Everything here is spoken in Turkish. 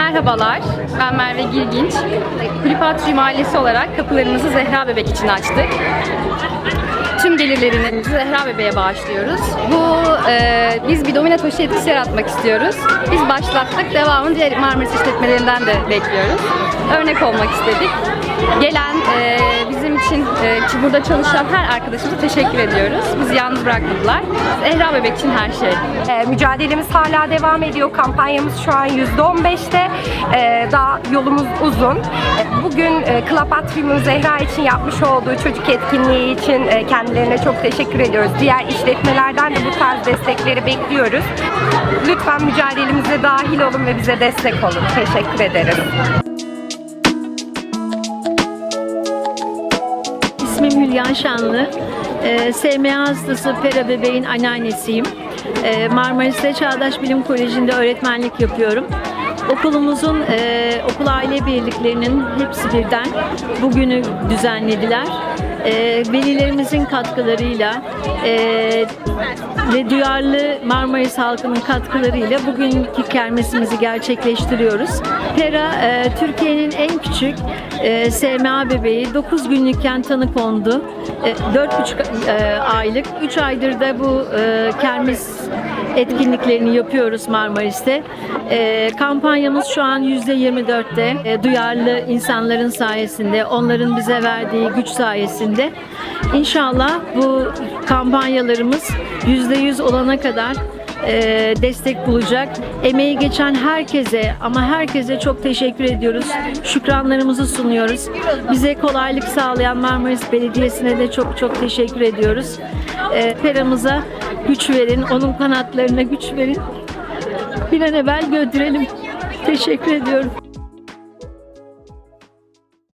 Merhabalar, ben Merve Girginç. Kulüp Atri Mahallesi olarak kapılarımızı Zehra Bebek için açtık. Tüm gelirlerini Zehra Bebeğe bağışlıyoruz. Bu, e, biz bir domino taşı etkisi yaratmak istiyoruz. Biz başlattık, devamını diğer Marmaris işletmelerinden de bekliyoruz. Örnek olmak istedik. Gelen, e, için e, ki burada çalışan her arkadaşımıza teşekkür ediyoruz. Bizi yalnız bırakmadılar. Zehra Bebek için her şey. Ee, mücadelemiz hala devam ediyor. Kampanyamız şu an %15'te. Ee, daha yolumuz uzun. Ee, Bugün e, Club Atrium'un Zehra için yapmış olduğu çocuk etkinliği için e, kendilerine çok teşekkür ediyoruz. Diğer işletmelerden de bu tarz destekleri bekliyoruz. Lütfen mücadelemize dahil olun ve bize destek olun. Teşekkür ederiz. İsmim Hülya Şanlı. Ee, SMA hastası Pera bebeğin anneannesiyim. Ee, Marmaris'te Çağdaş Bilim Koleji'nde öğretmenlik yapıyorum. Okulumuzun e, okul aile birliklerinin hepsi birden bugünü düzenlediler. E, velilerimizin katkılarıyla e, ve duyarlı Marmaris halkının katkılarıyla bugünkü kermesimizi gerçekleştiriyoruz. Pera e, Türkiye'nin en küçük e, SMA bebeği 9 günlükken tanı kondu. E, 4,5 e, aylık. 3 aydır da bu e, kermes etkinliklerini yapıyoruz Marmaris'te. E, kampanyamız şu an %24'te. E, duyarlı insanların sayesinde, onların bize verdiği güç sayesinde. İnşallah bu kampanyalarımız %100 olana kadar e, destek bulacak. Emeği geçen herkese ama herkese çok teşekkür ediyoruz. Şükranlarımızı sunuyoruz. Bize kolaylık sağlayan Marmaris Belediyesi'ne de çok çok teşekkür ediyoruz. E, Peramıza güç verin, onun kanatlarına güç verin. Bir an evvel götürelim. Teşekkür ediyorum.